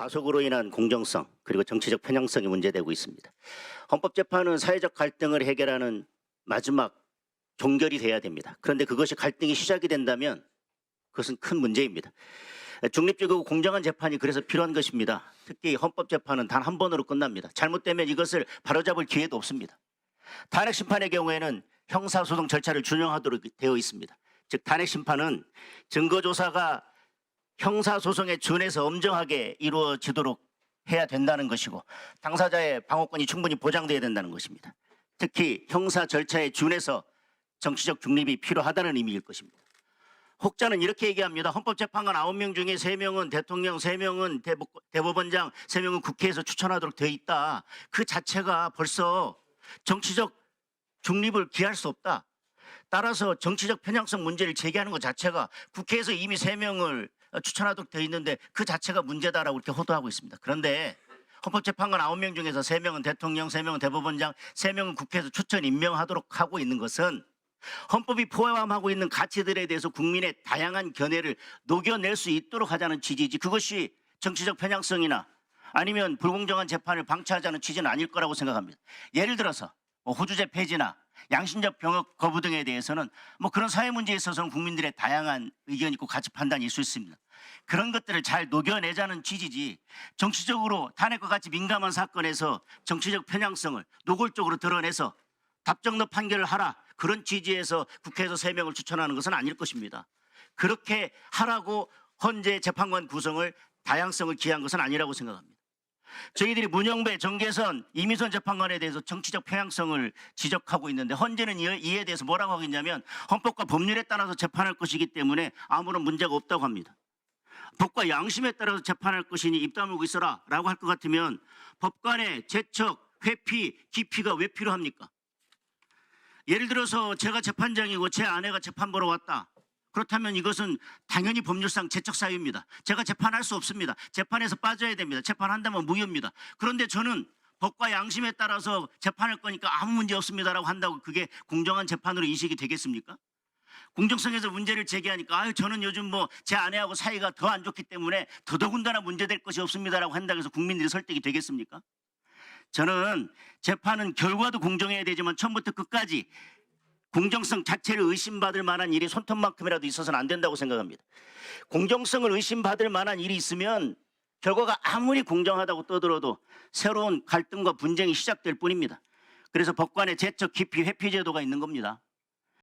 과속으로 인한 공정성 그리고 정치적 편향성이 문제되고 있습니다. 헌법재판은 사회적 갈등을 해결하는 마지막 종결이 돼야 됩니다. 그런데 그것이 갈등이 시작이 된다면 그것은 큰 문제입니다. 중립적이고 공정한 재판이 그래서 필요한 것입니다. 특히 헌법재판은 단 한 번으로 끝납니다. 잘못되면 이것을 바로잡을 기회도 없습니다. 탄핵 심판의 경우에는 형사소송 절차를 준용하도록 되어 있습니다. 즉 탄핵 심판은 증거조사가 형사소송에 준해서 엄정하게 이루어지도록 해야 된다는 것이고 당사자의 방어권이 충분히 보장돼야 된다는 것입니다. 특히 형사 절차에 준해서 정치적 중립이 필요하다는 의미일 것입니다. 혹자는 이렇게 얘기합니다. 헌법재판관 9명 중에 3명은 대통령, 3명은 대법 원장, 3명은 국회에서 추천하도록 되어 있다. 그 자체가 벌써 정치적 중립을 기할 수 없다. 따라서 정치적 편향성 문제를 제기하는 것 자체가 국회에서 이미 3명을 추천하도록 되어 있는데 그 자체가 문제다라고 이렇게 호도하고 있습니다. 그런데 헌법재판관 9명 중에서 3명은 대통령, 3명은 대법원장, 3명은 국회에서 추천 임명하도록 하고 있는 것은 헌법이 포함하고 있는 가치들에 대해서 국민의 다양한 견해를 녹여낼 수 있도록 하자는 취지이지 그것이 정치적 편향성이나 아니면 불공정한 재판을 방치하자는 취지는 아닐 거라고 생각합니다. 예를 들어서 뭐 호주제 폐지나 양심적 병역 거부 등에 대해서는 뭐 그런 사회 문제에 있어서는 국민들의 다양한 의견이 있고 가치 판단이 있을 수 있습니다. 그런 것들을 잘 녹여내자는 취지지 정치적으로 탄핵과 같이 민감한 사건에서 정치적 편향성을 노골적으로 드러내서 답정너 판결을 하라 그런 취지에서 국회에서 세 명을 추천하는 것은 아닐 것입니다. 그렇게 하라고 헌재 재판관 구성을 다양성을 기한 것은 아니라고 생각합니다. 저희들이 문영배, 정계선, 이미선 재판관에 대해서 정치적 편향성을 지적하고 있는데 헌재는 이에, 대해서 뭐라고 하고 있냐면 헌법과 법률에 따라서 재판할 것이기 때문에 아무런 문제가 없다고 합니다. 법과 양심에 따라서 재판할 것이니 입 다물고 있어라 라고 할 것 같으면 법관의 재척, 회피, 기피가 왜 필요합니까? 예를 들어서 제가 재판장이고 제 아내가 재판 보러 왔다. 그렇다면 이것은 당연히 법률상 재척 사유입니다. 제가 재판할 수 없습니다. 재판에서 빠져야 됩니다. 재판한다면 무효입니다. 그런데 저는 법과 양심에 따라서 재판할 거니까 아무 문제 없습니다라고 한다고 그게 공정한 재판으로 인식이 되겠습니까? 공정성에서 문제를 제기하니까 아유 저는 요즘 뭐 제 아내하고 사이가 더 안 좋기 때문에 더더군다나 문제될 것이 없습니다라고 한다고 해서 국민들이 설득이 되겠습니까? 저는 재판은 결과도 공정해야 되지만 처음부터 끝까지 공정성 자체를 의심받을 만한 일이 손톱만큼이라도 있어서는 안 된다고 생각합니다. 공정성을 의심받을 만한 일이 있으면 결과가 아무리 공정하다고 떠들어도 새로운 갈등과 분쟁이 시작될 뿐입니다. 그래서 법관의 재적 기피 회피 제도가 있는 겁니다.